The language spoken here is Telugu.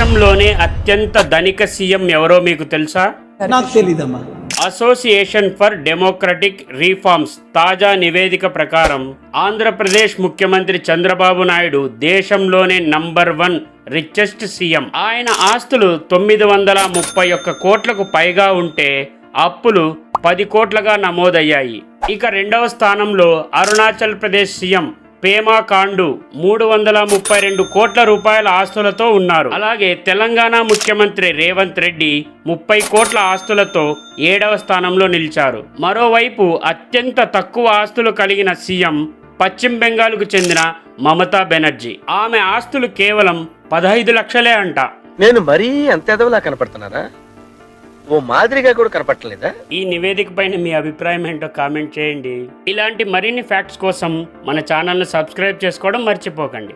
దేశంలోనే అత్యంత ధనిక సీఎం ఎవరో మీకు తెలుసా? నాకు తెలీదమ్మా. అసోసియేషన్ ఫర్ డెమోక్రటిక్ రీఫార్మ్స్ తాజా నివేదిక ప్రకారం ఆంధ్రప్రదేశ్ ముఖ్యమంత్రి చంద్రబాబు నాయుడు దేశంలోనే నంబర్ వన్ రిచెస్ట్ సీఎం. ఆయన ఆస్తులు తొమ్మిది వందల ముప్పై ఒక్క కోట్లకు పైగా ఉంటే అప్పులు పది కోట్లగా నమోదయ్యాయి. ఇక రెండవ స్థానంలో అరుణాచల్ ప్రదేశ్ సీఎం పేమాకాండు మూడు వందల ముప్పై రెండు కోట్ల రూపాయల ఆస్తులతో ఉన్నారు. అలాగే తెలంగాణ ముఖ్యమంత్రి రేవంత్ రెడ్డి ముప్పై కోట్ల ఆస్తులతో ఏడవ స్థానంలో నిలిచారు. మరోవైపు అత్యంత తక్కువ ఆస్తులు కలిగిన సీఎం పశ్చిమ బెంగాల్కు చెందిన మమతా బెనర్జీ. ఆమె ఆస్తులు కేవలం పదహైదు లక్షలే అంట. నేను మరీ అంత ఎదవలా కనపడుతున్నారా? ఓ మాదిరిగా కూడా కనపట్టలేదా ఈ నివేదిక పైన మీ అభిప్రాయం ఏంటో కామెంట్ చేయండి. ఇలాంటి మరిన్ని ఫ్యాక్ట్స్ కోసం మన ఛానల్ను సబ్స్క్రైబ్ చేసుకోవడం మర్చిపోకండి.